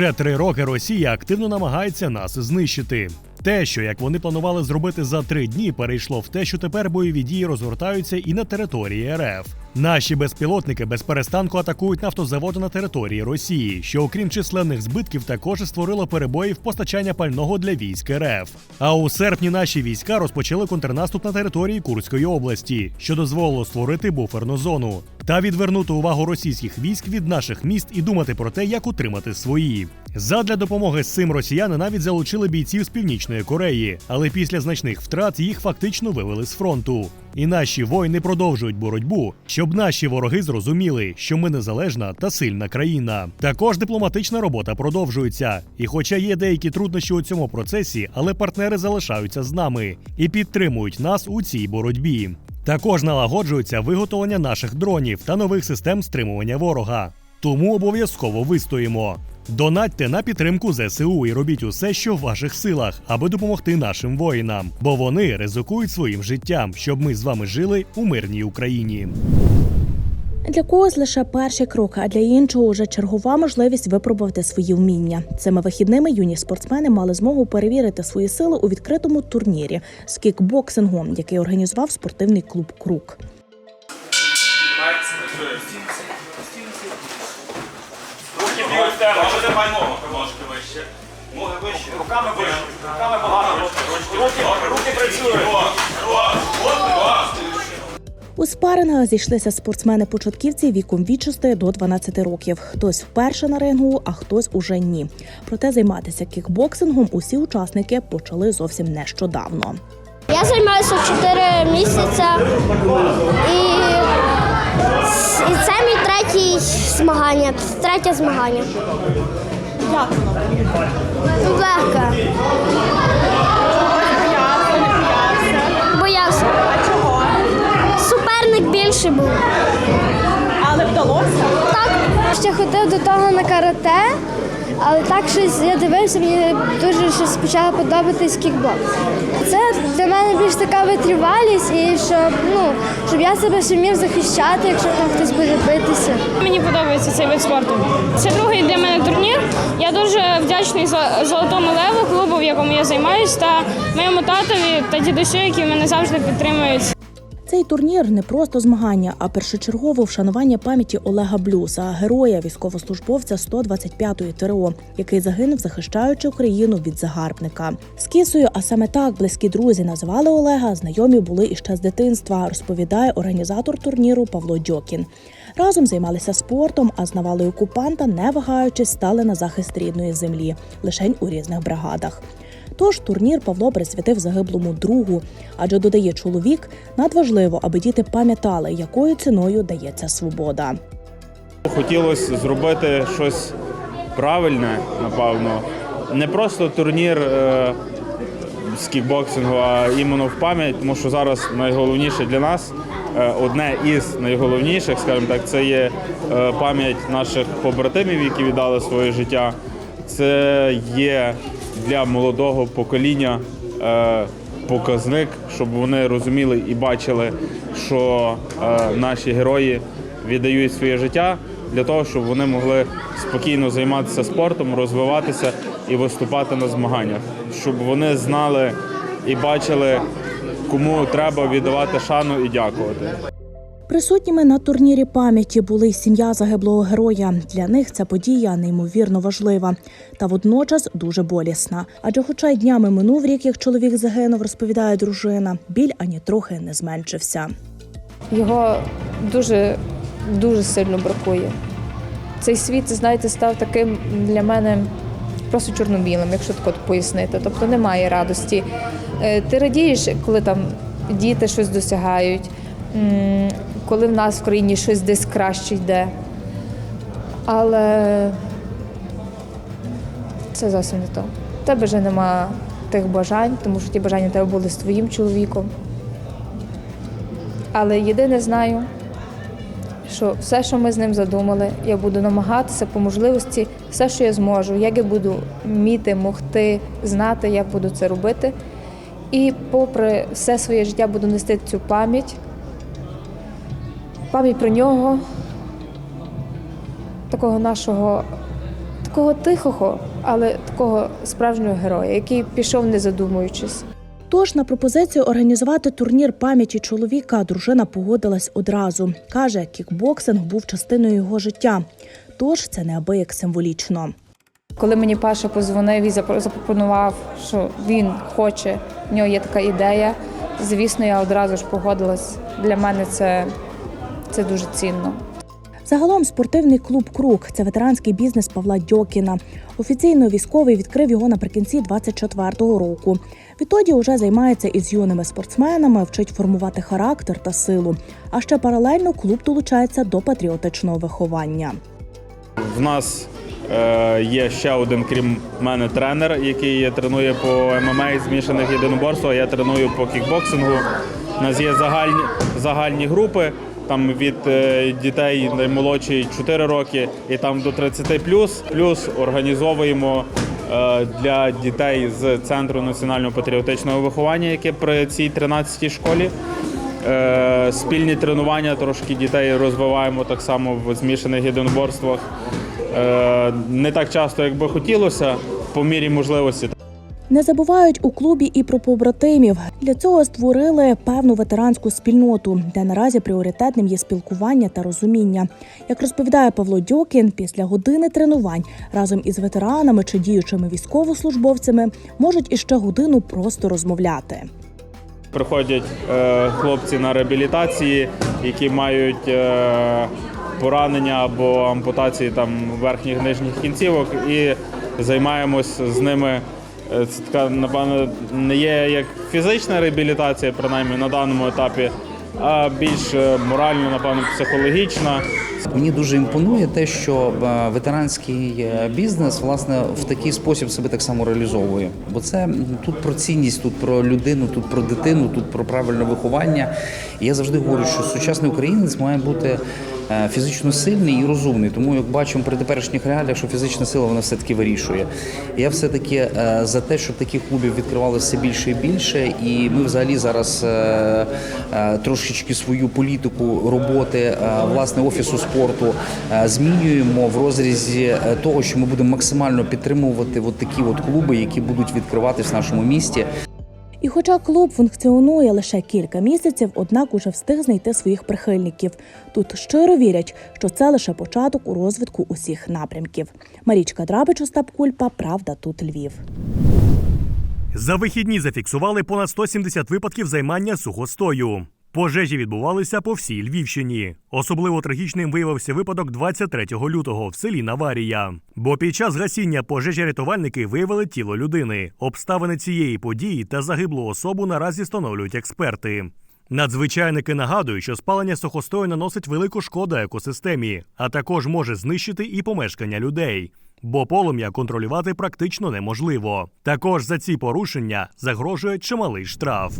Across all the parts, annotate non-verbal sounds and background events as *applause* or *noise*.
Вже три роки Росія активно намагається нас знищити. Те, що як вони планували зробити за три дні, перейшло в те, що тепер бойові дії розгортаються і на території РФ. Наші безпілотники без перестанку атакують нафтозаводи на території Росії, що окрім численних збитків також створило перебої в постачання пального для військ РФ. А у серпні наші війська розпочали контрнаступ на території Курської області, що дозволило створити буферну зону та відвернути увагу російських військ від наших міст і думати про те, як утримати свої. Задля допомоги з цим росіяни навіть залучили бійців з північної Кореї, але після значних втрат їх фактично вивели з фронту. І наші воїни продовжують боротьбу, щоб наші вороги зрозуміли, що ми незалежна та сильна країна. Також дипломатична робота продовжується. І хоча є деякі труднощі у цьому процесі, але партнери залишаються з нами і підтримують нас у цій боротьбі. Також налагоджується виготовлення наших дронів та нових систем стримування ворога. Тому обов'язково вистоїмо. Донатьте на підтримку ЗСУ і робіть усе, що в ваших силах, аби допомогти нашим воїнам, бо вони ризикують своїм життям, щоб ми з вами жили у мирній Україні. Для когось лише перший крок, а для іншого уже чергова можливість випробувати свої вміння. Цими вихідними юні спортсмени мали змогу перевірити свої сили у відкритому турнірі з кікбоксингу, який організував спортивний клуб Крук. Тебе. Можете пального трошки вище. Ноги вище. Руками вище. Руками багато. Руки, руки працюють. У спарингах зійшлися спортсмени-початківці віком від 6 до 12 років. Хтось вперше на рингу, а хтось уже ні. Проте займатися кікбоксингом усі учасники почали зовсім нещодавно. Я займаюся 4 місяці і, і це мій третій змагання, третє змагання. Як воно? Легко. Боявся. А чого? Суперник більший був. Але вдалося? Так. Ще ходив до того на карате, але так щось я дивився, мені дуже щось почало подобатись кікбокс. Це для мене більш така витривалість і щоб, ну, щоб я себе ще вмів захищати, якщо там хтось буде битися. Мені подобається цей вид спорту. Це другий для мене турнір. Я дуже вдячний золотому леву клубу, в якому я займаюся, та моєму татові та дідусю, які мене завжди підтримують. Цей турнір не просто змагання, а першочергово вшанування пам'яті Олега Блюса, героя військовослужбовця 125-ї ТРО, який загинув, захищаючи Україну від загарбника. З кісою, а саме так близькі друзі називали Олега, знайомі були іще з дитинства, розповідає організатор турніру Павло Дьокін. Разом займалися спортом, а з навалою окупанта, не вагаючись, стали на захист рідної землі, лишень у різних бригадах. Тож турнір Павло присвятив загиблому другу, адже додає чоловік, надважливо, аби діти пам'ятали, якою ціною дається свобода. Хотілося зробити щось правильне, напевно. Не просто турнір е, з кікбоксингу, а іменно в пам'ять, тому що зараз найголовніше для нас, е, одне із найголовніших, скажімо так, це є е, пам'ять наших побратимів, які віддали своє життя. Це є для молодого покоління е, показник, щоб вони розуміли і бачили, що е, наші герої віддають своє життя для того, щоб вони могли спокійно займатися спортом, розвиватися і виступати на змаганнях, щоб вони знали і бачили, кому треба віддавати шану і дякувати. Присутніми на турнірі пам'яті були сім'я загиблого героя. Для них ця подія неймовірно важлива та водночас дуже болісна. Адже, хоча й днями минув рік, як чоловік загинув, розповідає дружина, біль ані трохи не зменшився. Його дуже дуже сильно бракує. Цей світ, знаєте, став таким для мене просто чорно-білим, якщо так от пояснити. Тобто немає радості. Е, Ти радієш, коли там діти щось досягають, коли в нас в країні щось десь краще йде. Але це зовсім не то. В тебе вже нема тих бажань, тому що ті бажання в тебе були з твоїм чоловіком. Але єдине знаю, що все, що ми з ним задумали, я буду намагатися по можливості, все, що я зможу, як я буду вміти, могти, знати, як буду це робити. І попри все своє життя буду нести цю пам'ять, пам'ять про нього, такого нашого такого тихого, але такого справжнього героя, який пішов не задумуючись. Тож на пропозицію організувати турнір пам'яті чоловіка дружина погодилась одразу. Каже, кікбоксинг був частиною його життя. Тож це неабияк символічно. Коли мені Паша позвонив і запро- запропонував, що він хоче, в нього є така ідея. Звісно, я одразу ж погодилась. Для мене це, це дуже цінно. Загалом спортивний клуб Круг це ветеранський бізнес Павла Дьокіна. Офіційно військовий відкрив його наприкінці 24-го року. Відтоді уже займається із юними спортсменами, вчить формувати характер та силу. А ще паралельно клуб долучається до патріотичного виховання. В нас е, є ще один, крім мене, тренер, який тренує по ММА змішаних єдиноборств, а я треную по кікбоксингу. У нас є загальні, загальні групи. Там від е, дітей наймолодші 4 роки і там до 30 плюс. Плюс організовуємо е, для дітей з центру національного патріотичного виховання, яке при цій 13-й школі. Е, спільні тренування трошки дітей розвиваємо так само в змішаних єдиноборствах. Не так часто, як би хотілося, по мірі можливості. Не забувають у клубі і про побратимів. Для цього створили певну ветеранську спільноту, де наразі пріоритетним є спілкування та розуміння. Як розповідає Павло Дьокін, після години тренувань разом із ветеранами чи діючими військовослужбовцями можуть іще годину просто розмовляти. Приходять е, хлопці на реабілітації, які мають е, поранення або ампутації там верхніх нижніх кінцівок, і займаємось з ними. Е, Це така, напевно, не є як фізична реабілітація, принаймні на даному етапі, а більш е, морально, напевно, психологічна. Мені дуже імпонує те, що е, ветеранський бізнес власне в такий спосіб себе так само реалізовує. Бо це тут про цінність, тут про людину, тут про дитину, тут про правильне виховання. І я завжди говорю, що сучасний українець має бути фізично сильний і розумний. Тому як бачимо при теперішніх реаліях, що фізична сила вона все таки вирішує. Я все таки е, за те, щоб таких клубів відкривалося все більше і більше. І ми взагалі зараз е, е, трошечки свою політику роботи е, власне офісу спорту е, змінюємо в розрізі е, того, що ми будемо максимально підтримувати от такі от клуби, які будуть відкриватись в нашому місті. І хоча клуб функціонує лише кілька місяців, однак уже встиг знайти своїх прихильників. Тут щиро вірять, що це лише початок у розвитку усіх напрямків. Марічка Драбич, Остап Кульпа, Правда, тут Львів. За вихідні зафіксували понад 170 випадків займання сухостою. Пожежі відбувалися по всій Львівщині. Особливо трагічним виявився випадок 23 лютого в селі Наварія. Бо під час гасіння пожежі рятувальники виявили тіло людини. Обставини цієї події та загиблу особу наразі встановлюють експерти. Надзвичайники нагадують, що спалення сухостою наносить велику шкоду екосистемі, а також може знищити і помешкання людей. Бо полум'я контролювати практично неможливо. Також за ці порушення загрожує чималий штраф.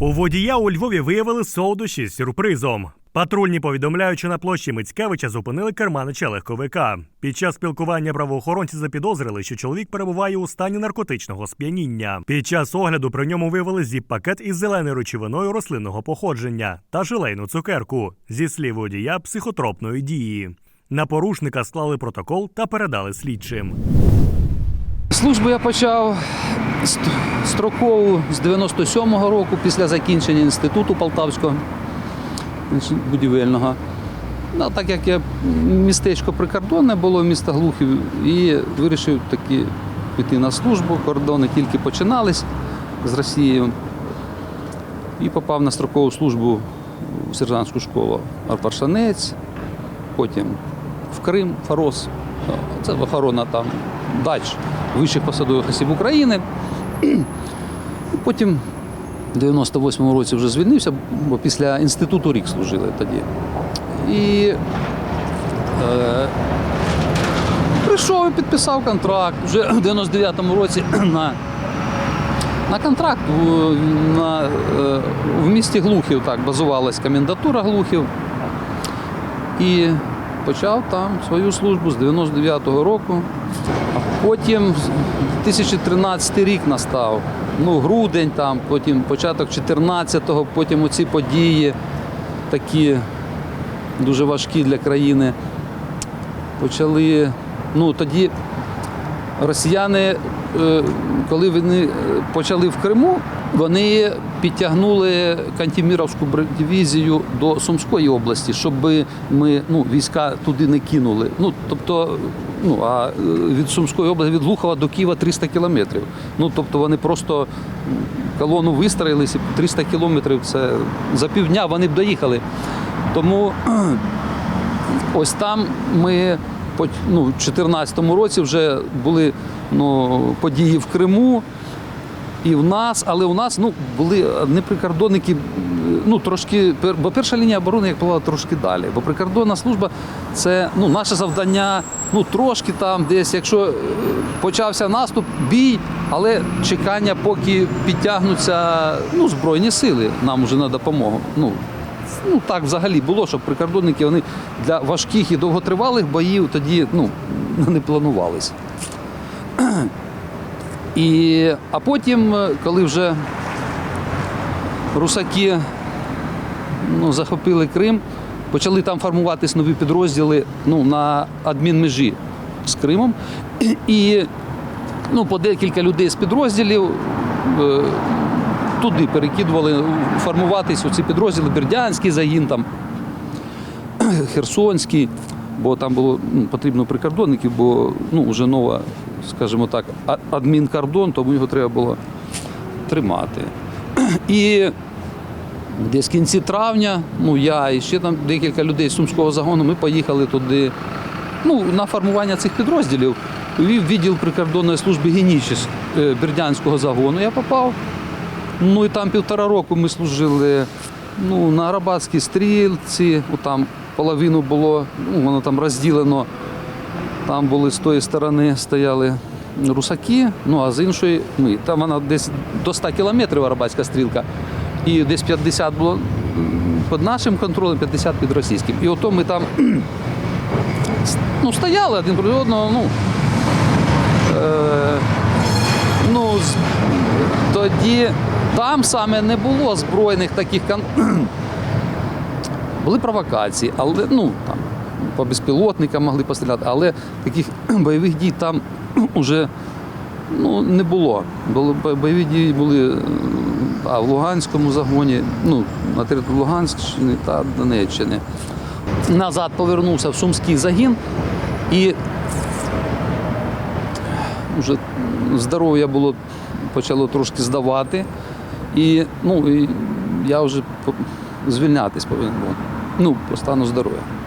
У водія у Львові виявили солодощі з сюрпризом. Патрульні повідомляють, що на площі Мицькевича зупинили керманича легковика. Під час спілкування правоохоронці запідозрили, що чоловік перебуває у стані наркотичного сп'яніння. Під час огляду при ньому виявили зіп-пакет із зеленою речовиною рослинного походження та желейну цукерку зі слів водія психотропної дії. На порушника склали протокол та передали слідчим. Службу я почав ст- строкову з 97-го року після закінчення інституту Полтавського будівельного. Ну, так як я містечко прикордонне було, місто Глухів, і вирішив таки піти на службу. Кордони тільки починались з Росією. І попав на строкову службу в сержантську школу Арпаршанець, потім в Крим, Фарос. Це охорона там дач вищих посадових осіб України. *clears throat* Потім в 98-му році вже звільнився, бо після інституту рік служили тоді. І е, прийшов і підписав контракт вже в 99-му році *clears throat* на, на контракт в, на, е, в місті Глухів так базувалась комендатура Глухів. І почав там свою службу з 99-го року. А потім 2013 рік настав. Ну, грудень, там, потім початок 14-го, потім оці події такі дуже важкі для країни. Почали ну тоді росіяни, е, коли вони е, почали в Криму, вони підтягнули Кантіміровську дивізію до Сумської області, щоб ми ну, війська туди не кинули. Ну, тобто, ну, а е, від Сумської області, від Лухова до Києва 300 кілометрів. Ну, тобто вони просто колону вистроїлись і 300 кілометрів це за півдня вони б доїхали. Тому *clears throat* Ось там ми ну, в 2014 році вже були ну, події в Криму і в нас, але у нас ну, були не прикордонники, ну трошки, бо перша лінія оборони, як була трошки далі. Бо прикордонна служба це ну, наше завдання, ну трошки там десь, якщо е, почався наступ, бій, але чекання, поки підтягнуться ну, Збройні сили нам уже на допомогу. Ну, ну так взагалі було, щоб прикордонники вони для важких і довготривалих боїв тоді ну, не планувалися. І, а потім, е, коли вже русаки ну, захопили Крим, почали там формуватись нові підрозділи ну, на адмінмежі з Кримом. І ну, по декілька людей з підрозділів е, туди перекидували формуватись оці підрозділи, Бердянський загін, там, *clears throat* Херсонський, бо там було ну, потрібно прикордонників, бо ну, вже нова, скажімо так, адмінкордон, тому його треба було тримати. *clears throat* І десь в кінці травня, ну я і ще там декілька людей з Сумського загону, ми поїхали туди ну, на формування цих підрозділів. Вів відділ прикордонної служби Генічіс е, Бердянського загону. Я попав. Ну і там півтора року ми служили ну, на Арабатській стрілці, там половину було, ну, воно там розділено. Там були з тої сторони стояли русаки, ну а з іншої ми. Там вона десь до 100 кілометрів Арабатська стрілка. І десь 50 було під нашим контролем, 50 під російським. І ото ми там *clears throat* ну, стояли один проти одного. Ну, е, ну, тоді там саме не було збройних таких кон... *clears throat* були провокації, але ну там по безпілотникам могли постріляти, але таких *clears throat* бойових дій там *clears throat* вже ну, не було. Бойові дії були а в Луганському загоні, ну, на території Луганщини та Донеччини. Назад повернувся в Сумський загін і вже здоров'я було почало трошки здавати. І, ну, і я вже звільнятись повинен був. Ну, по стану здоров'я.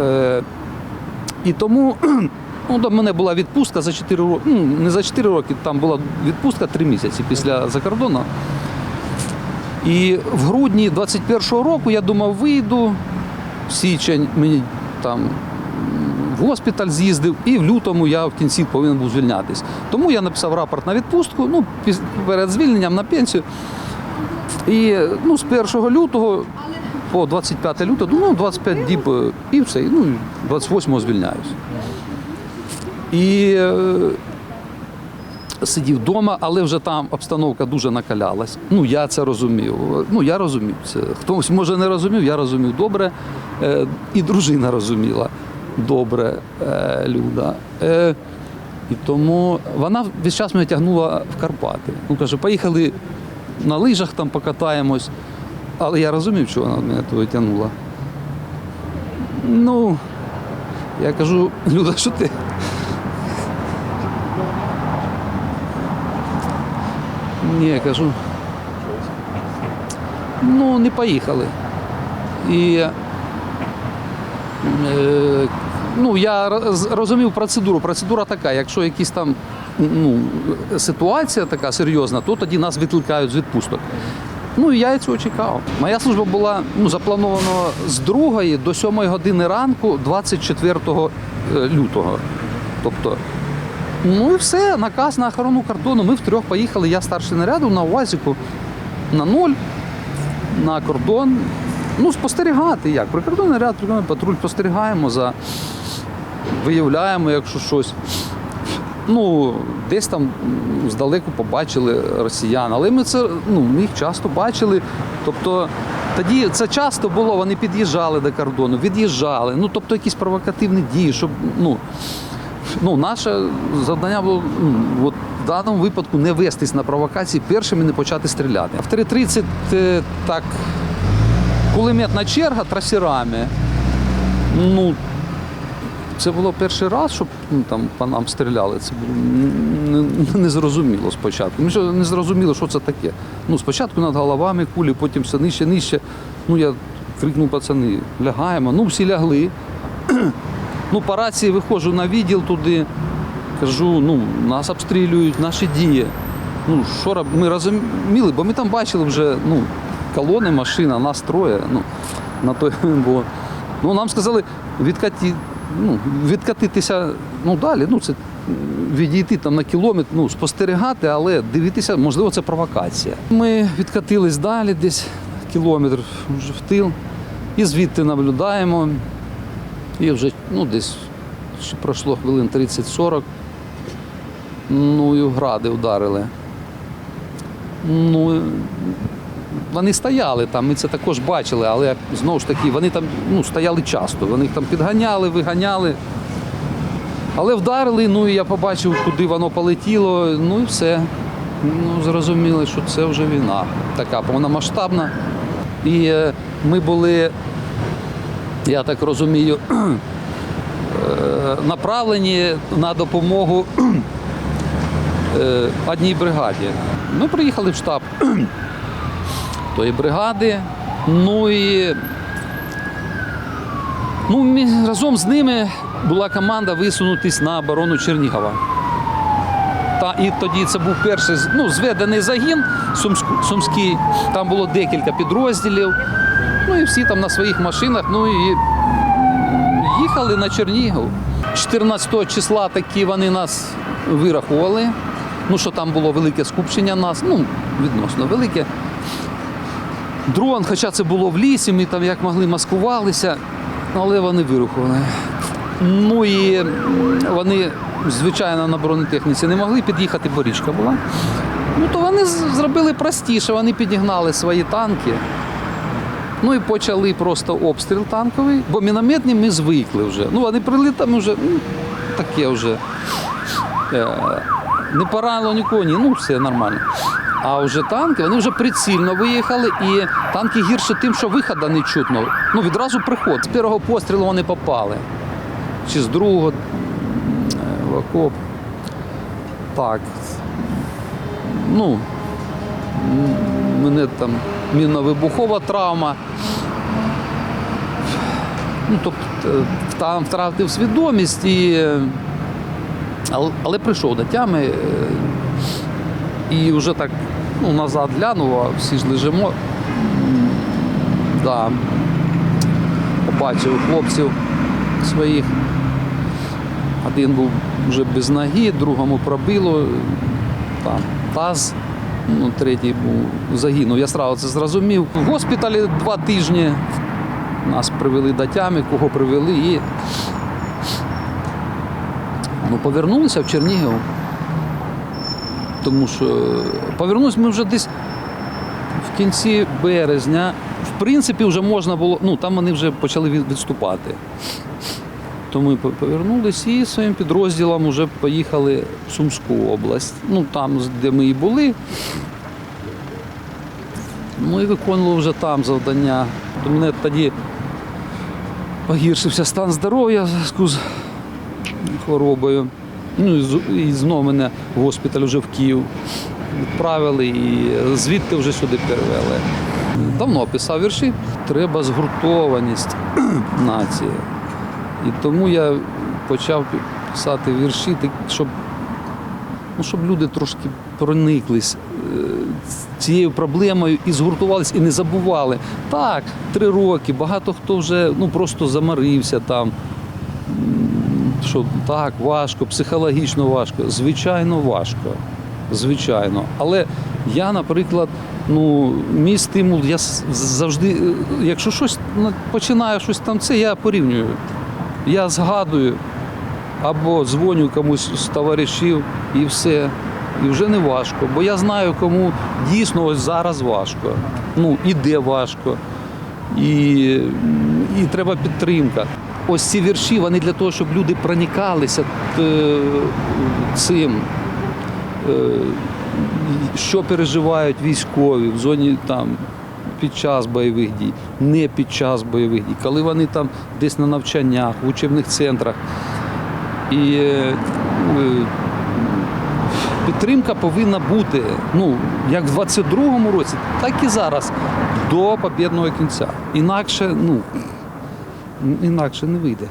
Е, і тому *clears throat* ну, до мене була відпустка за 4 роки. Ну, не за 4 роки, там була відпустка 3 місяці після закордону. І в грудні 21-го року я думав, вийду, в січень мені там в госпіталь з'їздив, і в лютому я в кінці повинен був звільнятись. Тому я написав рапорт на відпустку, ну, перед звільненням на пенсію. І ну, з 1 лютого по 25 лютого, ну, 25 діб е, і все, ну, 28-го звільняюсь. І е, сидів вдома, але вже там обстановка дуже накалялась. Ну, я це розумів. Ну, я розумів це. Хтось може не розумів, я розумів добре. Е, і дружина розуміла добре Люда. І тому вона весь час мене тягнула в Карпати. Ну, каже, поїхали на лижах там покатаємось. Але я розумів, що вона мене туди тягнула. Ну, я кажу, *laughs* Люда, що ти? Ні, я кажу. Ну, не поїхали. І е, ну, я розумів процедуру. Процедура така, якщо якісь там ну, ситуація така серйозна, то тоді нас відкликають з відпусток. Ну і я цього чекав. Моя служба була ну, запланована з 2 до 7 години ранку 24 лютого. Тобто, ну і все, наказ на охорону кордону. Ми втрьох поїхали. Я старший наряду на УАЗіку на ноль, на кордон. Ну, спостерігати як. Прикордонний ряд, прикордонний патруль спостерігаємо за, виявляємо, якщо щось. Ну, десь там здалеку побачили росіян, але ми це ну, ми їх часто бачили. Тобто тоді це часто було, вони під'їжджали до кордону, від'їжджали. Ну, тобто якісь провокативні дії, щоб ну, Ну, наше завдання було ну, от в даному випадку не вестись на провокації першими не почати стріляти. В 3.30 е, так кулеметна черга трасерами. Ну, це було перший раз, щоб ну, там по нам стріляли. Це було не, не спочатку. Ми ще не зрозуміло, що це таке. Ну, спочатку над головами кулі, потім все нижче, нижче. Ну, я крикнув пацани, лягаємо. Ну, всі лягли. *clears throat* Ну, по рації виходжу на відділ туди, кажу, ну, нас обстрілюють, наші дії. Ну, що роб... ми розуміли, бо ми там бачили вже ну, колони, машина, нас троє. Ну, на той *laughs* було. Ну, нам сказали відкати, ну, відкатитися ну, далі. Ну, це відійти там на кілометр, ну, спостерігати, але дивитися, можливо, це провокація. Ми відкатились далі, десь кілометр вже в тил, і звідти наблюдаємо. І вже ну, десь пройшло хвилин 30-40. Ну і гради вдарили. Ну, вони стояли там, ми це також бачили, але знову ж таки, вони там ну, стояли часто. Вони їх там підганяли, виганяли. Але вдарили, ну і я побачив, куди воно полетіло, ну і все. Ну, зрозуміли, що це вже війна. Така повномасштабна. І е, ми були я так розумію, *clears throat* е, направлені на допомогу *clears throat* е, одній бригаді. Ми приїхали в штаб *clears throat* тої бригади, ну і ну, разом з ними була команда висунутись на оборону Чернігова. Та і тоді це був перший ну, зведений загін Сумськ- Сумський. Там було декілька підрозділів. Ну і всі там на своїх машинах. Ну і їхали на Чернігів. 14 числа такі вони нас вирахували. Ну, що там було велике скупчення нас, ну, відносно велике. Дрон, хоча це було в лісі, ми там як могли маскувалися, але вони вирахували. Ну і вони, звичайно, на бронетехніці не могли під'їхати, бо річка була. Ну, то вони зробили простіше, вони підігнали свої танки. Ну і почали просто обстріл танковий, бо мінометні ми звикли вже. Ну, вони прилітали вже ну, таке вже. Е, не поранило ні, ну все нормально. А вже танки, вони вже прицільно виїхали, і танки гірше тим, що виходу не чутно. Ну, відразу приход. З першого пострілу вони попали. Чи з другого в окоп. Так. Ну, мене там мінно-вибухова травма. Ну, тобто е, там втратив свідомість, і, е, але прийшов до тями. І вже так ну, назад глянув, а всі ж лежимо. Да. Побачив хлопців своїх. Один був вже без ноги, другому пробило, там таз, ну, третій був загинув. Я одразу це зрозумів. В госпіталі два тижні нас привели до тями, кого привели і ну, повернулися в Чернігів. Тому що повернулися ми вже десь в кінці березня. В принципі, вже можна було, ну там вони вже почали відступати. То ми по- повернулися і своїм підрозділом вже поїхали в Сумську область. Ну там, де ми і були. Ну і виконували вже там завдання. То мене тоді погіршився стан здоров'я в зв'язку з хворобою. Ну і знову мене в госпіталь вже в Київ відправили і звідти вже сюди перевели. Давно писав вірші. Треба згуртованість *clears throat* нації. І тому я почав писати вірші, щоб, ну, щоб люди трошки прониклись е, цією проблемою і згуртувались, і не забували. Так, три роки, багато хто вже ну, просто замарився там. Що так, важко, психологічно важко. Звичайно, важко. Звичайно. Але я, наприклад, ну, мій стимул, я завжди, е, якщо щось починаю щось там, це я порівнюю. Я згадую або дзвоню комусь з товаришів і все. І вже не важко, бо я знаю, кому дійсно ось зараз важко. Ну, і де важко. І, і треба підтримка. Ось ці вірші, вони для того, щоб люди проникалися е, цим. е, що переживають військові в зоні там під час бойових дій, не під час бойових дій, коли вони там десь на навчаннях, в учебних центрах. І е, підтримка повинна бути ну, як в 22-му році, так і зараз, до побєдного кінця. Інакше, ну, інакше не вийде.